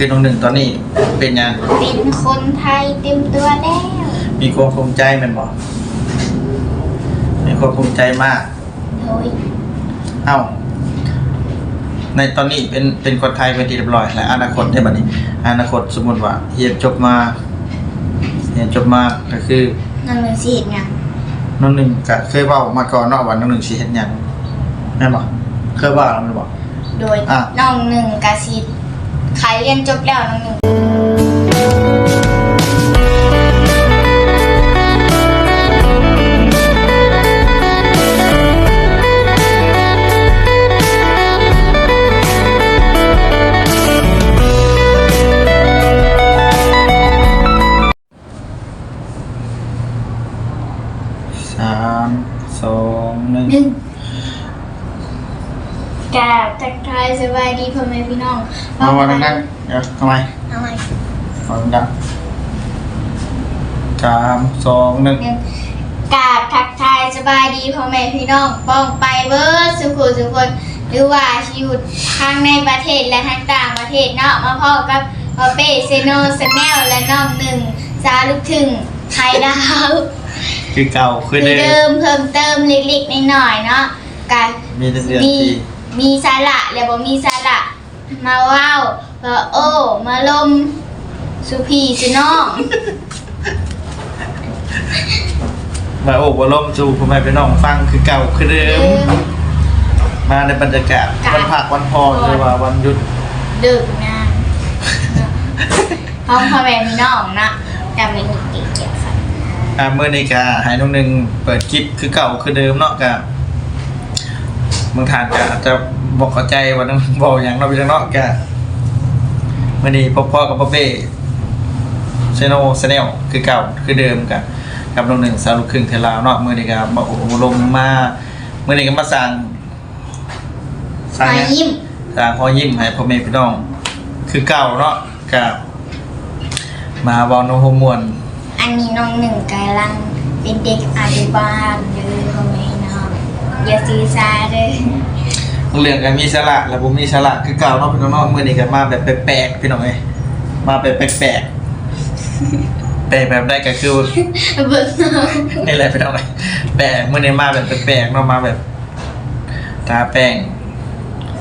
คือน้องหนึ่งตอนนี้เป็นยังเป็นคนไทยเต็มตัวแล้วมีความภูมิใจแมันบอกมีความภูมิใจมาก โดยเอ้า ในตอนนี้เป็นเป็นคนไทยเป็นที่เรียบร้อยแล้วอนาคตได้บัดนี้ อนาคตสมมติว่าเรียนจบมาเรียนจบมาก็คือ นั่นเลยสิเห็นยังน้องหนึ่งก็เคยเว่ามาก่อนเนาะว่าน้องหนึ่งสิเฮ็ดหยังแม่นบ่เคยเว่าแล้วแม่นบ่โดยอะ น้องหนึ่งกาซิ ใครเรียนจบแล้วน้องหนึ่งสามสองหนึ่ง หนึ่ง กราบทักทายสบายดีพ่อแม่พี่น้องมาวันนั้นเดี๋ยวทำไมเอาใหม่ฟังดังสามสองหนึ่งหนึ่งกราบทักทายสบายดีพ่อแม่พี่น้องป้องไปเบิร์ดสุขุสุคนหรือว่าชีวิตทางในประเทศและทางต่างประเทศเนาะมาพ่อกับพ่อเป้เซโนสแนลและน้องหนึ่งสาลูกถึงไทยดาวคือเก่าคือคือเดิเดิมมเพิ่มเติมเล็กๆน้อยๆเนาะกันมีแต่เรื่องมีที่ มีสาระและบ่มีสาระมาว้าวมาโอ้มาลมสุพีสุน้องมาโอบว่าล่มจูพ่อแม่พี่น้องฟังคือเก่าคือเดิม มาในบรรยากาศวันพักวันพอหรือว่าวันหยุดดึกงานห้องพ่อแม่พี่น้องนะจำเป็นหนึ่งติเกียรติค่ะอ่าเมื่อนี้กาหายน้องหนึ่งเปิดคลิปคือเก่าคือเดิมเนาะกะ บางทานกะอาจจะบอกเข้าใจว่าน้องบอกอย่างเราไปจังเนาะกะเมื่อนี้พ่อพ่อกับพ่อเป้เซโนเซเนลคือเก่าคือเดิมกะกับน้องหนึ่งสาวลูกครึ่งเทลาวเนาะเมื่อนี้กะมาอบรมมาเมื่อนี้ก็มาสั่งสั่งมาหยังยิ้มสร้างพอยิ้มให้พ่อแม่พี่น้อง คือเก่าเนาะกับมาเวอลโนโฮมวน อันนี้น้องหนึ่งกำลังเป็นเด็กอนุบาลเลยพ่อแม่พี่น้ อย่าซีซาเลยเรื่องการมีสาระและผมมีสาระคือเก่าเนาะพี่น้องเมื่อนี้ก็มาแบบแปลกๆพี่น้องเอ้ยมาแบบแปลกๆแปลกแบบได้ก็คือเบิกน้องนี่แหละพี่น้องเอ้ยแปลกมื่อนี้มาแบบแปลกๆเนาะมาแบบทาแป้ง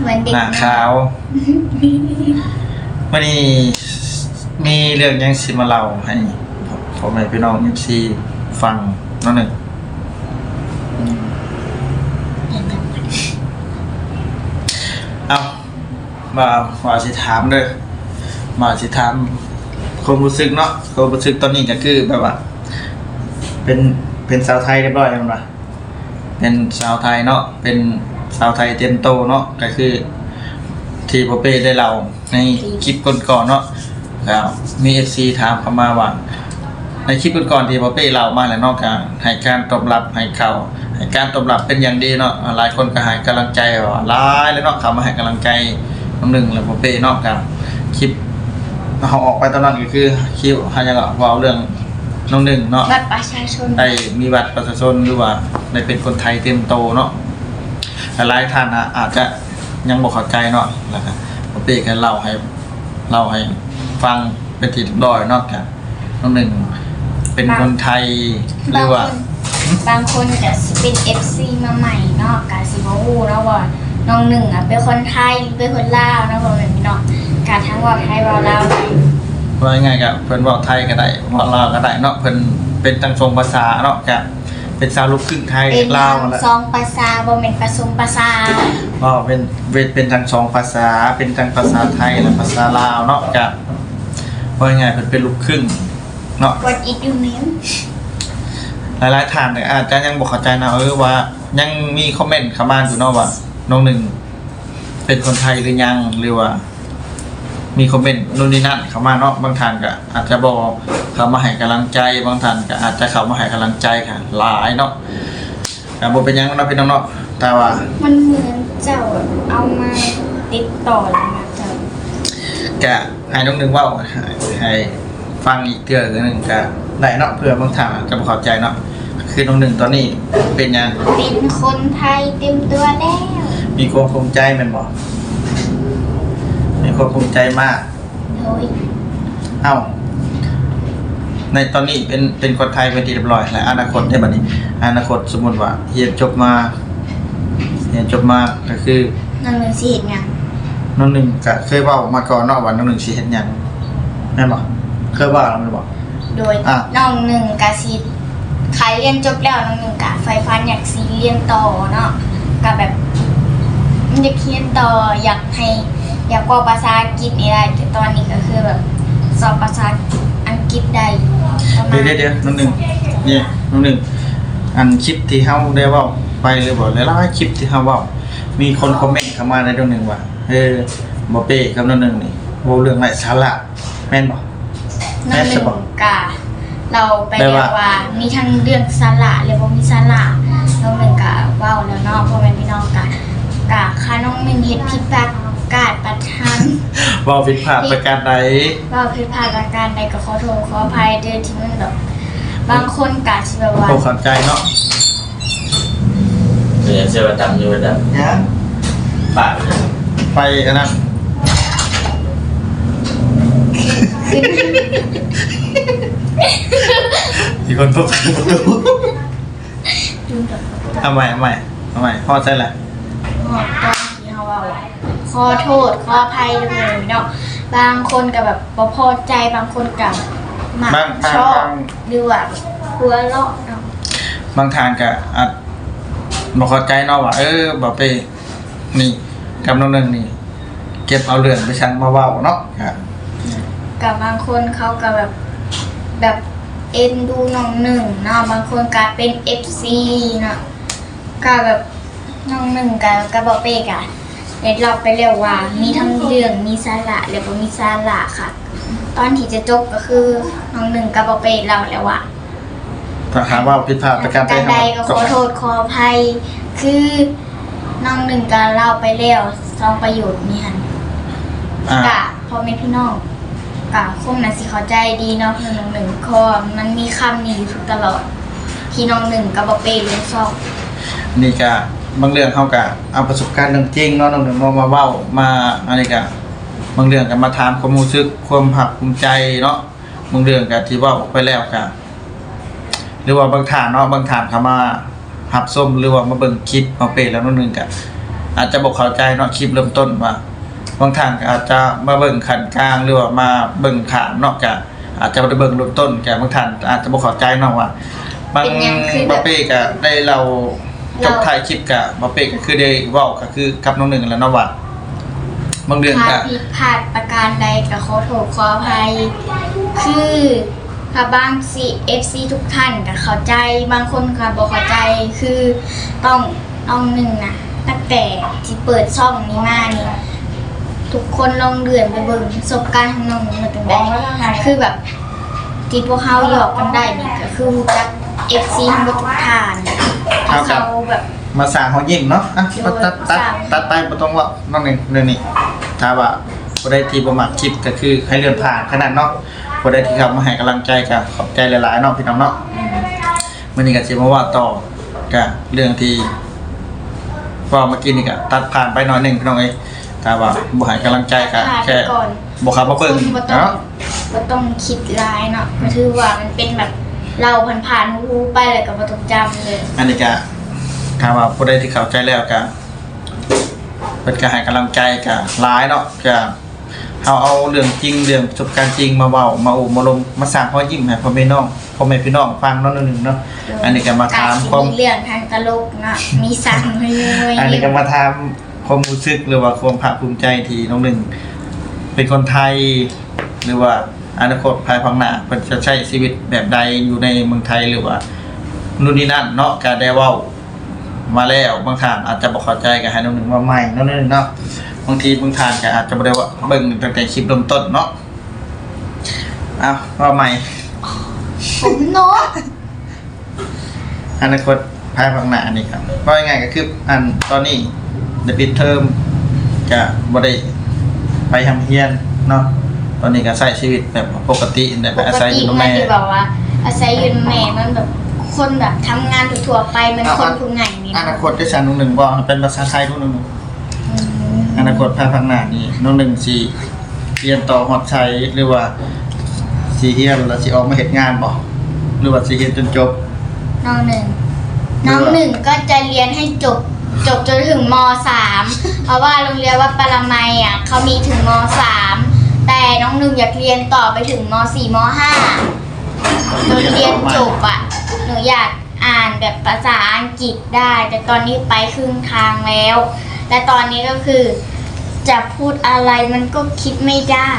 เหมือนเด็กหน้าขาวมื่อนี้มีเรื่องยังสิมาเล่าให้พ่อแม่พี่น้องเอฟซีฟังเนาะหนึ่ง เอามาว่าสิถามเด้อมาสิถามความรู้สึกเนาะความรู้สึกตอนนี้ก็คือแบบว่า เป็นเป็นสาวไทยเรียบร้อยแล้วมั้ยเป็นสาวไทยเนาะเป็นสาวไทยเต็มโตเนาะก็คือ ที่พ่อเป้ได้เล่าในคลิปก่อนๆเนาะแล้วมีเอฟซีถามเข้ามาว่าในคลิปก่อนๆที่พ่อเป้เล่ามาแล้วเนาะก็ให้การตอบรับให้เขา การตอบรับเป็นอย่างดีเนาะหลายคนก็ให้กำลังใจว่าหลายแล้วเนาะเขามาให้กำลังใจน้องหนึ่งแล้วพ่อเป้เนาะกับคลิปเขาออกไปตอนนั้นก็คือคลิปเขาจะเว่าเรื่องน้องหนึ่งเนาะบัตรประชาชนได้มีบัตรประชาชนหรือว่าได้เป็นคนไทยเต็มโตเนาะหลายท่านอะอาจจะยังบอกเข้าใจเนาะแล้วก็พ่อเป้ก็เล่าให้เล่าให้ฟังเป็นที่เรียบร้อยเนาะครับน้องหนึ่งเป็นคนไทยหรืบาองคว่าน บางคนก็สิเป็น FC มาใหม่เนาะกาสิบ่ฮู้เนาะว่าน้องหนึ่งอะเป็นคนไทยเป็นคนลาวเนาะบ่แม่นพี่น้องกาทั้งเว่าไทยเว่าลาวได้ว่าง่ายๆกับเพิ่นบอกไทยก็ได้บอกลาวก็ได้เนาะเพิ่นเป็นทั้งทรงภาษาเนาะกับเป็นชาวลูกครึ่งไทยเป็นลาวทั้งนั่นแหละสองภาษาบ่แม่นผสมภาษา ก็เป็นเป็นเป็นทั้งสองภาษาเป็นทั้งภาษาไทยและภาษาลาวเนาะกับว่าง่ายๆเพิ่นเป็นลูกครึ่งเนาะ What is your name หลายๆท่านเนี่ยอาจจะยังบอกเข้าใจนะเออว่า ยังมีคอมเมนต์เข้ามาอยู่เนาะว่าน้องหนึ่งเป็นคนไทยหรือยังหรือว่า มีคอมเมนต์นู่นนี่นั่นเข้ามาเนาะบางท่านก็อาจจะบอกเข้ามาให้กำลังใจ บางท่านก็อาจจะเข้ามาให้กำลังใจค่ะ หลายเนาะแต่บ่เป็นหยังเนาะพี่น้องเนาะแต่ว่า มันเหมือนเจ้าเอามาติดต่อแล้วนะเจ้าแกให้น้องหนึ่งเว่าให้ให้ฟังอีกเทื่อหนึงก็ได้เนาะเพื่อบางท่านอาจจะบ่เข้าใจเนาะคือน้องหนึ่งตอนนี้เป็นหยังเป็นคนไทยเต็มตัวแล้วมีความภูมิใจแมันบอกมีความภูมิใจมากโดโดยเอ้าในตอนนี้เป็นเป็นคนไทยเป็นที่เรียบร้อยแล้วอนาคตได้บัดนี้ อนาคตสมมุติว่าเรียนจบมาเรียนจบมาก็คือน้องหนึ่งสิเห็นหยังน้องหนึ่งก็เคยเว้ามาก่อนเนาะว่าน้องหนึ่งสิเฮ็ดหยังแม่นบ่เคยเว่าแล้วแม่นบ่ โดยอะ น้องหนึ่งกะสิใครเรียนจบแล้วน้องหนึ่งกะไฟฟันอยากสีเรียนต่อเนาะกะแบบอยากเรียนต่ออยากให้ อยากว่าภาษาอังกฤษนี่ได้แต่ตอนนี้ก็คือแบบสอบภาษาอังกฤษได้ประมาณเดี๋ยวเดี๋ยวๆๆน้องหนึ่งนี่น้องหนึ่งอันคลิปที่เฮาได้เว้าไปหรือบ่หลายๆคลิปที่เฮาเว้ามีคนคอมเมนต์เข้ามาในตรงหนึงว่าเออบ่เป้กับน้องหนึ่งนี่เว้าเรื่องไร้สาระแม่นบ่น้อง หแม่นึ่สงบอกกะเราไปแปลเรียว่ากว่ามีทั้งเรื่องสาระและบ่มีสาระน้องหนึ่งกะเว้าแล้วเนาะพ่อแม่พี่น้องกะกะค่าน้องหนึ่งเฮ็ดผิดพลาดกาดประทานเว้าผิดพลาดประการใดว่าผิดพลาดประการใดก็ขอโทษขออภัยเด้อที่มันแบบบางคนกะสิแบบว่าบ่เข้าใจเนาะเดี๋ยวเชื่อว่าจำอยู่ว่าจยังำปากเลยไปอันนั้น มีคนพบประตูดูแบบเอาใหม่เอาใหม่เอาใหม่พอใจละหอดตอนที่เขาว่าขอโทษขออภัยเลยเนาะบางคนก็แบบบ่พอใจบางคนก็มักบางบางชอบบางหรือว่าหัวเราะเนาะบางทางก็อาจบอกเข้าใจเนาะว่าเออบอกไปนี่กำลังนึงนี่ เก็บเอาเรื่องไปชังมาเว้าเนาะครับ กับบางคนเขาก็แบบแบบเอ็นดูน้องหนึ่งเนาะบางคนก็เป็น FC เนาะก็แบบน้องหนึ่งกับกระบอกเป้กะเด็ดเราไปเร็วว่า มีทั้งเรื่องมีสาระและบ่มีสาระค่ะ ตอนที่จะจบก็คือน้องหนึ่งกระบอกเป้เราแล้วว่าถ้าหาว่าผิดพลาดประการใดการใดก็ขอโทษขออภัย คือน้องหนึ่งก็เล่าไปแล้วสองประโยชน์นี่ฮันอ่ากะพ่อแม่พี่น้อง กะคงน่ะสิเขาใจดีเนาะน้องหนึ่งคอมันมีคำนี้อยู่ทุกตลอด ที่น้องหนึ่งกับบอเป้รู้ซอกนี่ก็บางเรื่องเขาก็เอาประสบการณ์เรื่องจริงเนาะน้องหนึ่งมามาเว้ามาอะไรก็บางเรื่องก็มาถามความรู้สึกความภาคภูมิใจเนาะบางเรื่องก็ที่ว้าไปแล้วก็หรือว่าบางฐานเนาะบางฐานเขามาหับส้มหรือว่ามาเบิ่งคลิปมาเปรแล้วน้องหนึ่งก็อาจจะบอกเข้าใจเนาะคลิปเริ่มต้นว่า บางทางก็อาจจะมาเบิ่งขันกลางหรือว่ามาเบิ่งขามเนาะก็อาจจะบ่ได้เบิ่งริ่มต้นก็บางท่านอาจจะบ่เข้าใจเนาะว่าบางบาเป้ก็ได้เราจบถ่ายคลิปกับบาเป้ก็คือได้เว้าก็คือกับน้องหนึ่งแล้วเนาะว่าบางเรื่องพลาก็ผิดพลาดประการใดก็ขอโทษขออภัย คือถ้าบางซี FC ทุกท่านก็เข้าใจบางคนก็บ่เข้าใจคือต้องต้องหนึ่งนะตั้งแต่ที่เปิดช่องนี้มานี่ ทุกคนลองเดือนไปเบิ่งประสบการณ์ของน้องมันเป็นแบบคือแบบที่พวกเขาหยอกกันได้นี่ก็คือจัก FC ทั้งหมดทุกท่านที่เขาแบบมาสร้างเขายิ่งเนาะอะตัดตัดตัดตัดไปบ่ต้องเว่าน้องหนึ่งเรื่องนี้ถ้าว่าบ่ได้ที่บ่มักคลิปก็คือให้เลื่อนผ่านขนาดเนาะบ่ได้ที่เข้ามาให้กำลังใจก็ขอบใจหลายๆเนาะพี่น้องเนาะมื้อนี้ก็สิมาว่าต่อก็เรื่องที่เว่าเมื่อกี้นี่ก็ตัดผ่านไปหน่อยหนึงพี่น้องเอ้ย ถ้าว่าบ่ให้กำลังใจก็ผ่านแค่ไปก่อนบ่เข้ามาเบิ่งบ่ต้องเนาะบ่ต้องคิดร้ายเนาะก็ถือว่ามันเป็นแบบเราผ่านๆหูๆไปแล้วก็บ่ต้องจำเลยอันนี้ก็ถามว่าผู้ใดที่เข้าใจแล้วก็เป็นการให้กำลังใจก็ร้ายเนาะก็เอาเอาเรื่องจริงเรื่องประสบการณ์จริงมาเว้ามาอุมาลงมาสร้างพ่อยิ้มให้พ่อแม่น้องพ่อแม่พี่น้องฟังเนาะหนึ่งเนาะอันนี้ก็มาถามกรความสิเรื่องทางตลกเนาะมีสั่งให้เลยอันนี้ก็มาถาม ความรู้สึกหรือว่าความภาคภูมิใจที่น้องหนึ่ง เป็นคนไทย หรือว่าอนาคตภายภาคหน้าเพิ่นจะใช้ชีวิตแบบใดอยู่ในเมืองไทยหรือว่านู่นนี่นั่นเนาะก็ได้เว้ามาแล้วบางทานอาจจะบอกเข้าใจกับให้น้องหนึ่งว่าใหม่เนั่นนึงเนาะบางทีบางทานก็อาจจะไม่ได้ว่าเบิ่งตั้งแต่คลิปเริ่มต้นเนาะเอาว่าใหม่ผมเนาะอนาคตภายภาคหน้านี่ครับว่าง่ายๆก็คืออันตอนนี้ เดปิดเทอมจะบ่ได้ไปทำเฮียนเนาะตอนนี้ก็ใช้ชีวิตแบบปกติแต่ปไปกอาศัยอติยู่กับมันแม่ที่บอกว่า อาศัยอยู่กับแม่มันแบบคนแบบทำงานทั่วๆไปมันคนผู้ใหญ่นี่อนาคตได้ชั้นน้องหนึ่งบอกเป็นภาษาไทยทุกน้องหนึ่งอืมอนาคตภายภาคหน้านี่น้องหนึ่งสิเรียนต่อฮอดชัยหรือว่าสิเฮียนแล้วสิออกมาเฮ็ดงานบ่หรือว่าสิเฮียนจนจบน้องหนึ่งหรือว่าน้องหนึ่งก็จะเรียนให้จบ จบจนถึงมสามเพราะว่าโรงเรียนวัดปรมัยอะเขามีถึงมสามแต่น้องหนึ่งอยากเรียนต่อไปถึงมสี่มห้าจนเรียนจบอะหนูอยากอ่านแบบภาษาอังกฤษได้ แต่ตอนนี้ไปครึ่งทางแล้วแต่ตอนนี้ก็คือจะพูดอะไรมันก็คิดไม่ได้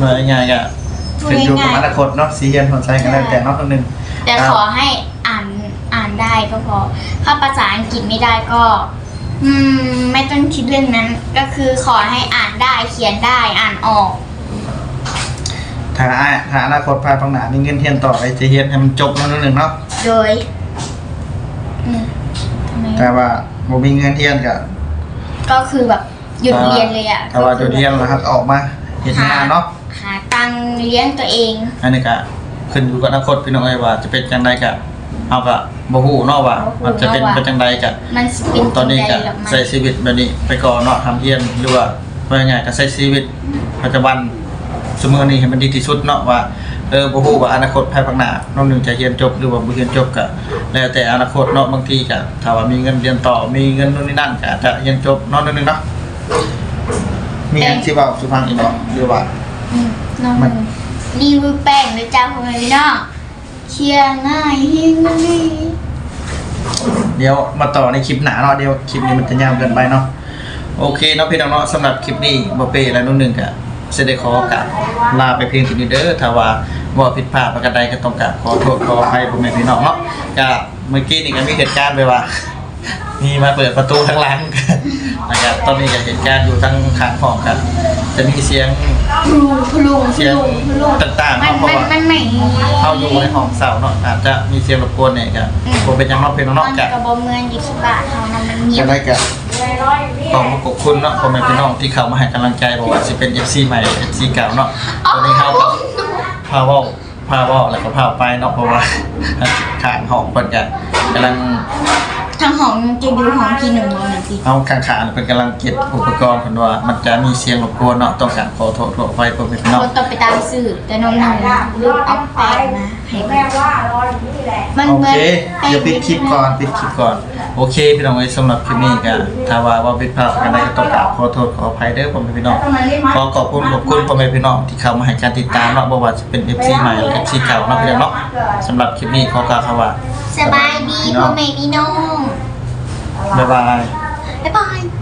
ว่าง่ายๆก็พูดขึ้นอยู่กับง่ายๆอนาคตเนาะสิเฮียนฮอดชัยกันแล้วแต่เนาะคนหนึงแต่ครับขอให้อ่านอ่าน ได้ก็พอ ถ้าภาษาอังกฤษไม่ได้ก็ อืม ไม่ต้องคิดเรื่องนั้น ก็คือขอให้อ่านได้เขียนได้อ่านออก ถ้าอ้ายถ้าอนาคตภายภาคหน้ามีเงินเฮียนต่อไปสิเฮียนให้มันจบเนาะนิดนึงเนาะ โดยอืมทำไมแต่ว่าบ่มีเงินเฮียนก็ก็คือแบบหยุดเรียนเลยอะถ้าว่าหยุดเฮียนแล้วครับออกมาเฮ็ดงานเนาะ หาตังค์เลี้ยงตัวเอง อันนี้ก็ขึ้นอยู่กับอนาคตพี่น้องเอ้ยว่าจะเป็นจังไดก็ เอาก็บ่ฮู้เนาะว่า มันจะเป็นไปจังไดก็มันสิเป็นตอนนี้จัก็งใดหรอกมันใช้ชีวิตแบบนี้ ไปก่อนเนาะทำเฮียนหรือว่าว่าง่ายๆก็ใช้ชีวิตปัจจุบันสมมุตินี้ให้มันดีที่สุดเนาะว่าเออบ่ฮู้ว่าอนาคตภายภาคหน้าน้องหนึงจะเรียนจบหรือว่าบ่เรียนจบก็แล้วแต่อนาคตเนาะบางทีก็ถ้าว่ามีเงินเรียนต่อมีเงินนู่นนี่นั่นก็อาจจะเรียนจบเนาะนิดนึงเนาะมีหยังสิเว้าสุฟังอีกบ่หรือว่าอืมน้องมันรีวิวแป้งเลยจ้าพ่อแม่พี่น้อง เชียร์ง่ายฮิงลีเดี๋ยวมาต่อในคลิปหนาเนาะเดี๋ยวคลิปนี้มันจะยาวเกินไปเนาะโอเคเนาะพี่น้องเนาะสำหรับคลิปนี้บอเป้และนุ่นหนึ่งกะจะได้ขอโอกาสลาไปเพียงถึงนี้เด้อถ้าว่าบ่ผิดพลาดประการใดก็ต้องกราบขอโทษขออภัยผมแม่พี่น้องเนาะก็เมื่อกี้นี่ก็มีเหตุการณ์ไปว่า มีมาเปิดประตูทางหลัง นะครับตอนนี้ก็เหตุการณ์อยู่ทั้งข้างห้องกันจะมีเสียงพลุงพลุงพเสียงลุงพลุงต่างๆมันเนาะเพราะมันว่ามันไม่เข้าอยู่ในห้องเสาเนาะอาจจะมีเสียงรบกวนเนี่ยก็บ่เป็นหยังเนาะพี่น้องมัเนาะนก็กระบอกเมืองอยู่ที่บ้านเขานะมันเงียจะบได้กับขอบขอบคุณเนาะพ่อแม่พี่น้องที่เข้ามาให้กำลังใจบอกว่าจะเป็น FC ใหม่ FC เก่าเนาะตอนนี้เขากับพาเวอพาเวอแล้วก็พาไปเนาะเพราะว่าข้างห้องเพิ่นก็กำลัง ทางของจะดูของที่หนึ่งมองหนึ่งทีเอาข้างๆเพิ่นกำลังเก็บอุปกรณ์เพิ่นว่า มันจะมีเสียงรบกวนเนาะต้องการขอโทษขออภัยพ่อแม่พี่น้องคนต่อไปตามสื่อแต่น้องหนึ่งรูปเอาแป้งมาให้แม่ว่ารออยู่นี่แหละมันโอเหมือนเคแป้งเดี๋ยวปิดคลิปก่อนปิดคลิปก่อนโอเค พี่น้องเอ้ยสำหรับคลิปนี้ก็ถ้าว่าว่าผิดพลาดประการใดก็ต้องกราบขอโทษขออภัยเด้อพ่อแม่พี่น้องขอขอบคุณขอบคุณพ่อแม่พี่น้องที่เข้ามาให้การติดตามเนาะบ่ว่าจะเป็น FC ใหม่หรือ FC เก่าเนาะพี่น้องเนาะสำหรับคลิปนี้ขอกล่าวคำว่าสบายดีพ่อแม่พี่น้อง บ๊า